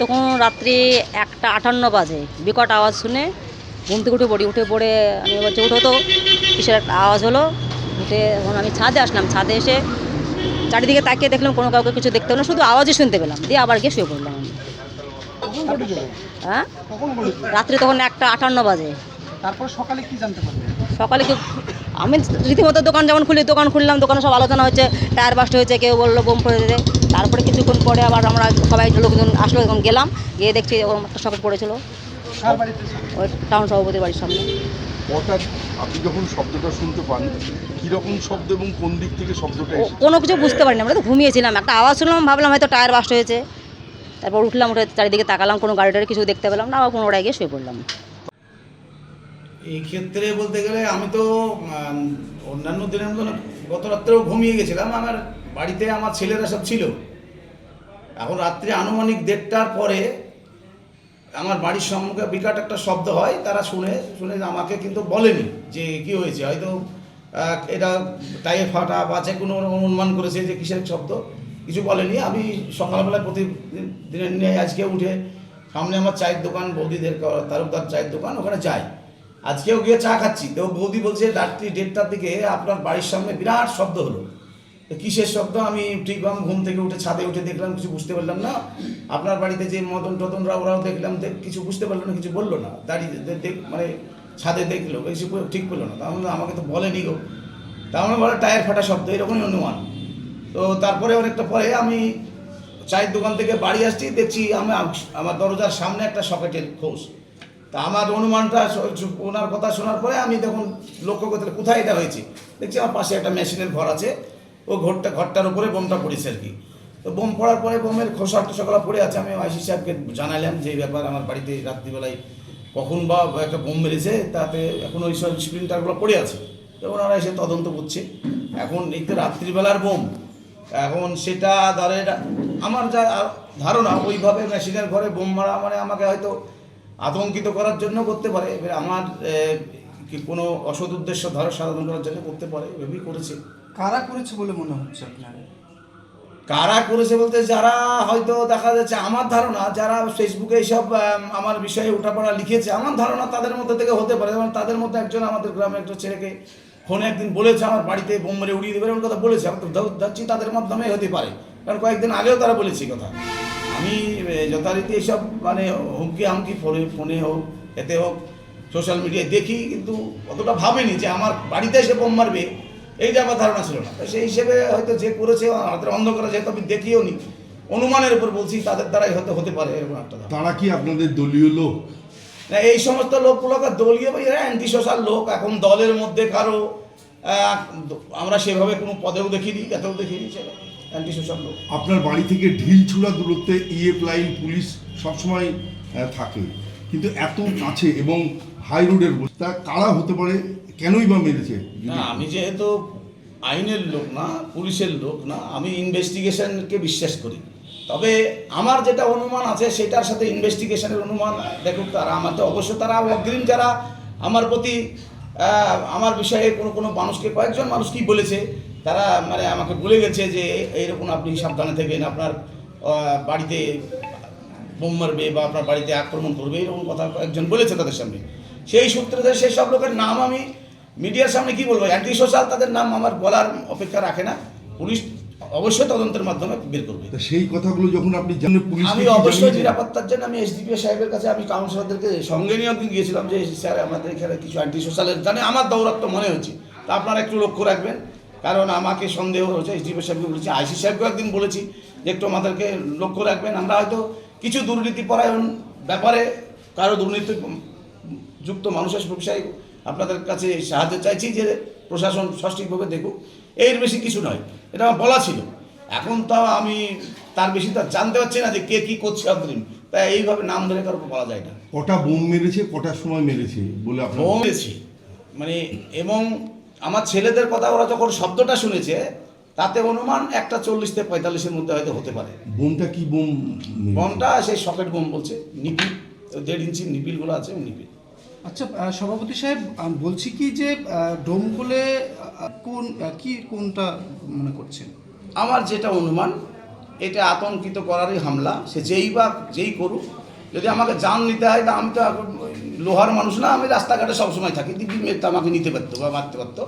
তখন রাত্রি একটা আটান্ন বাজে বিকট আওয়াজ শুনে ঘুম থেকে উঠে পড়ি উঠে পড়ে আমি বলছি উঠো তো কিসের একটা আওয়াজ হলো? উঠে তখন আমি ছাদে আসলাম ছাদে এসে চারিদিকে তাকিয়ে দেখলাম কোনো কাউকে কিছু দেখতে হলো না শুধু আওয়াজই শুনতে পেলাম দিয়ে আবার গিয়ে শুয়ে পড়লাম আমি। হ্যাঁ? রাত্রি তখন একটা আটান্ন বাজে। তারপর সকালে কি জানতে পারলেন সকালে কি আমি রীতিমতো দোকান যেমন খুলি দোকান খুললাম দোকানে সব আলোচনা হচ্ছে টায়ার বাস্ট হয়েছে কেউ বলল বোম পড়ে দিতে তারপরে কিছুক্ষণ পরে আবার আমরা সবাই লোকজন আসলো তখন গেলাম। গিয়ে দেখছি ওরকম একটা সকেট পড়েছিল। ওই টাউন সভাপতির বাড়ির সামনে। হঠাৎ আপনি যখন শব্দটা শুনতে পান কীরকম শব্দ এবং কোন দিক থেকে শব্দটা কোনো কিছু বুঝতে পারিনি আমরা তো ঘুমিয়েছিলাম। একটা আওয়াজ শুনলাম ভাবলাম হয়তো টায়ার বাস্ট হয়েছে। তারপর উঠলাম উঠে চারিদিকে তাকালাম কোনো গাড়ি টাড়ি কিছু দেখতে পেলাম না আবার পুনরায় গিয়ে শুয়ে পড়লাম। এই ক্ষেত্রে বলতে গেলে আমি তো অন্যান্য দিনের মতন গত রাত্রেও ঘুমিয়ে গেছিলাম আমার বাড়িতে আমার ছেলেরা সব ছিল। এখন রাত্রে আনুমানিক দেড়টার পরে আমার বাড়ির সম্মুখে বিরাট একটা শব্দ হয়, তারা শুনে শুনে আমাকে কিন্তু বলেনি যে কি হয়েছে। হয়তো এটা টাইয়ের ফাটা বা যে কোনো অনুমান করেছে যে কিসের শব্দ, কিছু বলেনি। আমি সকালবেলা প্রতিদিনের নিয়ে আজকে উঠে সামনে আমার চায়ের দোকান, বৌদিদের তালুকদার চায়ের দোকান, ওখানে যাই। আজকেও গিয়ে চা খাচ্ছি। তো বৌদি বলছে, রাত্রি দেড়টার দিকে আপনার বাড়ির সামনে বিরাট শব্দ হলো। কিসের শব্দ? আমি ঠিক আমি ঘুম থেকে উঠে ছাদে উঠে দেখলাম, কিছু বুঝতে পারলাম না। আপনার বাড়িতে যে মদন টদনরা ওরাও দেখলাম, দেখ, কিছু বুঝতে পারল না, কিছু বলল না। দাঁড়িয়ে মানে ছাদে দেখল কিছু ঠিক পেল না। তাহলে আমাকে তো বলেনি গো। তাহলে বলে টায়ার ফাটা শব্দ, এরকমই অনুমান। তো তারপরে অনেকটা পরে আমি চায়ের দোকান থেকে বাড়ি আসছি, দেখছি আমি আমার দরজার সামনে একটা সকেটের খোঁজ। তা আমার অনুমানটা ওনার কথা শোনার পরে আমি তখন লক্ষ্য করতে কোথায় এটা হয়েছে? দেখছি আমার পাশে একটা মেশিনের ঘর আছে। ও ঘরটা ঘরটার উপরে বোমটা পড়েছে আর কি। তো বোম পড়ার পরে বোমের খোসা টোসাগুলো পড়ে আছে। আমি আইসি সাহেবকে জানালাম যে এই ব্যাপার আমার বাড়িতে রাত্রিবেলায় কখন বা একটা বোম মেরেছে, তাতে এখন ওই সব স্প্রিন্টারগুলো পড়ে আছে। তো ওনারা এসে তদন্ত করছে। এখন এই তো রাত্রিবেলার বোম। এখন সেটা ধরে আমার যা ধারণা, ওইভাবে মেশিনের ঘরে বোম মারা মানে আমাকে হয়তো আতঙ্কিত করার জন্য করতে পারে। এবার আমার কি কোনো অসৎ উদ্দেশ্য ধরে সাধন করার জন্য করতে পারে, এভাবেই করেছে। কারা করেছে বলে মনে হচ্ছে আপনার কারা করেছে বলতে যারা হয়তো দেখা যাচ্ছে, আমার ধারণা, যারা ফেসবুকে এইসব আমার বিষয়ে উঠাপড়া লিখেছে, আমার ধারণা তাদের মধ্যে থেকে হতে পারে। যেমন তাদের মধ্যে একজন আমাদের গ্রামে একটা ছেলেকে ফোনে একদিন বলেছে, আমার বাড়িতে বোম মেরে উড়িয়ে দেবে এরকম কথা বলেছে। আমি তো ধরছি তাদের মাধ্যমে হতে পারে। কারণ কয়েকদিন আগেও তারা বলেছে কথা। আমি যথারীতি এইসব মানে হুমকি হামকি ফোনে ফোনে হোক, এতে হোক, সোশ্যাল মিডিয়ায় দেখি, কিন্তু অতটা ভাবিনি যে আমার বাড়িতে এসে বোম মারবে। এইটা আমার ধারণা ছিল না। সেই হিসেবে হয়তো যে করেছে আমাদের অন্ধকারে যেহেতু আমি দেখিও নি। অনুমানের উপর বলছি তাদের দ্বারাই হয়তো হতে পারে এরকম একটা তারা কি আপনাদের দলীয় লোক? না এই সমস্ত লোকগুলোকে দলীয় বা এরা অ্যান্টি সোশ্যাল লোক এখন দলের মধ্যে কারও আমরা সেভাবে কোনো পদেও দেখিনি এতেও দেখিনি সেটা অ্যান্টি সোশ্যাল লোক। আপনার বাড়ি থেকে ঢিল ছুড়া দূরত্বে ইএফ লাইন পুলিশ সবসময় থাকে। কিন্তু এত কাছে এবং হাই রোডের তা কারা হতে পারে কেনই বা মেরেছে? না, আমি যেহেতু আইনের লোক না, পুলিশের লোক না, আমি ইনভেস্টিগেশনকে বিশ্বাস করি। তবে আমার যেটা অনুমান আছে, সেটার সাথে ইনভেস্টিগেশনের অনুমান দেখুক তারা। আমার তো অবশ্য তারা অগ্রিম যারা আমার প্রতি আমার বিষয়ে কোনো কোনো মানুষকে, কয়েকজন মানুষ কি বলেছে। তারা মানে আমাকে বলে গেছে যে, এইরকম আপনি সাবধানে থাকবেন আপনার বাড়িতে বোম মারবে বা আপনার বাড়িতে আক্রমণ করবে। এরকম কথা একজন বলেছে তাদের সামনে। সেই সূত্রে সেই সব লোকের নাম আমি মিডিয়ার সামনে কি বলব? অ্যান্টি সোশ্যাল তাদের নাম আমার বলার অপেক্ষা রাখে না। পুলিশ অবশ্যই তদন্তের মাধ্যমে বের করবে। তা সেই কথাগুলো যখন আপনি জানেন পুলিশ আমি অবশ্যই নিরাপত্তার জন্য আমি এসডিপি সাহেবের কাছে আমি কাউন্সিলরদেরকে সঙ্গে নিয়ে একদিন গিয়েছিলাম যে স্যার আমাদের এখানে কিছু অ্যান্টি সোশ্যালের জানে আমার দৌরাত্ম মনে হচ্ছে তা আপনারা একটু লক্ষ্য রাখবেন কারণ আমাকে সন্দেহ হচ্ছে এসডিপি সাহেবকে বলেছি আইসি সাহেবকে একদিন বলেছি যে একটু আমাদেরকে লক্ষ্য রাখবেন আমরা হয়তো কিছু দুর্নীতি পরায়ণ ব্যাপারে কারও দুর্নীতি যুক্ত মানুষের ব্যবসায়ী আপনাদের কাছে সাহায্য চাইছি যে প্রশাসন সঠিকভাবে দেখুক। এর বেশি কিছু নয়। এটা আমার বলা ছিল। এখন তো আমি তার বেশি তো জানতে পারছি না যে কে কী করছে অগ্রিম। তাই এইভাবে নাম ধরে কারও বলা যায় না। কটা বোম মেরেছে কটার সময় মেরেছে বলে বোম মেরেছি। মানে এবং আমার ছেলেদের কথা ওরা যখন শব্দটা শুনেছে তাতে অনুমান একটা চল্লিশ থেকে পঁয়তাল্লিশের মধ্যে হয়তো হতে পারে। বোমটা কি বোম? বোমটা সেই সকেট বোম বলছে নিপিল। দেড় ইঞ্চি নিপিলগুলো আছে নিপিল। আচ্ছা সভাপতি সাহেব বলছি কি যে ডোমকলে কোন কি কোনটা মনে করছেন? আমার যেটা অনুমান, এটা আতঙ্কিত করারই হামলা। সে যেই বা যেই করুক, যদি আমাকে জান নিতে হয়, তা আমি তো লোহার মানুষ না, আমি রাস্তাঘাটে সবসময় থাকি। দিদি মেয়ে তো আমাকে নিতে পারতো বা মারতে পারতো।